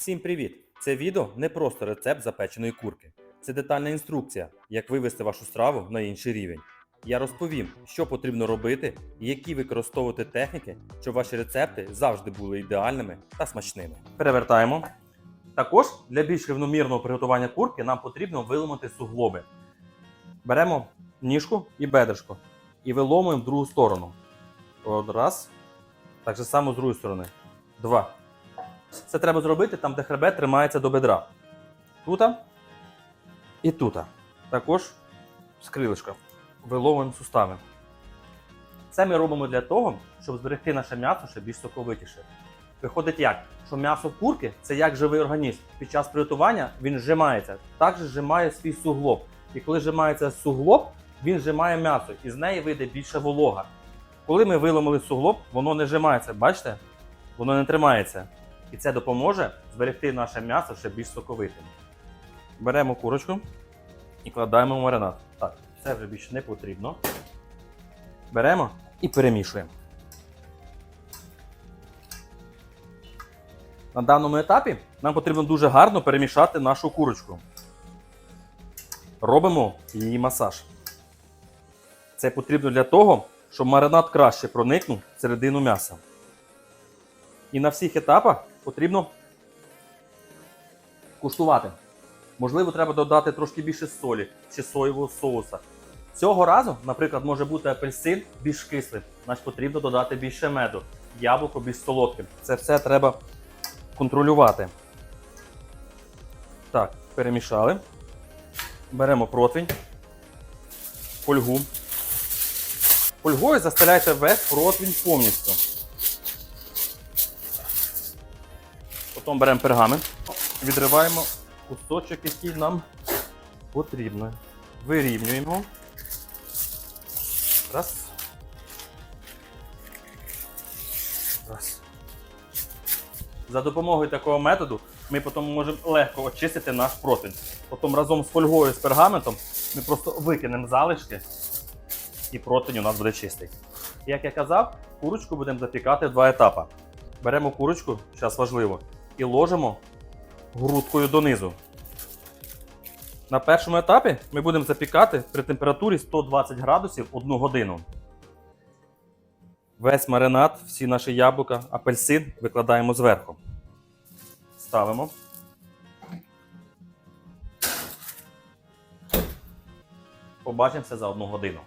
Всім привіт! Це відео не просто рецепт запеченої курки. Це детальна інструкція, як вивести вашу страву на інший рівень. Я розповім, що потрібно робити і які використовувати техніки, щоб ваші рецепти завжди були ідеальними та смачними. Перевертаємо. Також для більш рівномірного приготування курки нам потрібно виломати суглоби. Беремо ніжку і бедришко і виломуємо в другу сторону. Раз. Так же само з другої сторони. Два. Це треба зробити там, де хребет тримається до бедра. Тута і тута. Також з крилишка. Виловуємо сустави. Це ми робимо для того, щоб зберегти наше м'ясо ще більш соковитіше. Виходить як? Що м'ясо курки це як живий організм. Під час приготування він зжимається, також зжимає свій суглоб. І коли зжимається суглоб, він зжимає м'ясо, і з неї вийде більше волога. Коли ми виломили суглоб, воно не зжимається, бачите? Воно не тримається. І це допоможе зберегти наше м'ясо ще більш соковитим. Беремо курочку і кладаємо в маринад. Так, це вже більше не потрібно. Беремо і перемішуємо. На даному етапі нам потрібно дуже гарно перемішати нашу курочку. Робимо її масаж. Це потрібно для того, щоб маринад краще проникнув всередину м'яса. І на всіх етапах потрібно куштувати. Можливо, треба додати трошки більше солі чи соєвого соуса. Цього разу, наприклад, може бути апельсин більш кислим, значить потрібно додати більше меду, яблуко більш солодким. Це все треба контролювати. Так, перемішали. Беремо противень, фольгу. Фольгою застеляйте весь противень повністю. Потім беремо пергамент, відриваємо кусочок, який нам потрібно. Вирівнюємо. Раз. Раз. За допомогою такого методу ми потім можемо легко очистити наш противень. Потім разом з фольгою з пергаментом ми просто викинемо залишки і противень у нас буде чистий. Як я казав, курочку будемо запікати в два етапи. Беремо курочку, зараз важливо, і ложимо грудкою донизу. На першому етапі ми будемо запікати при температурі 120 градусів 1 годину. Весь маринад, всі наші яблука, апельсин викладаємо зверху. Ставимо. Побачимося за одну годину.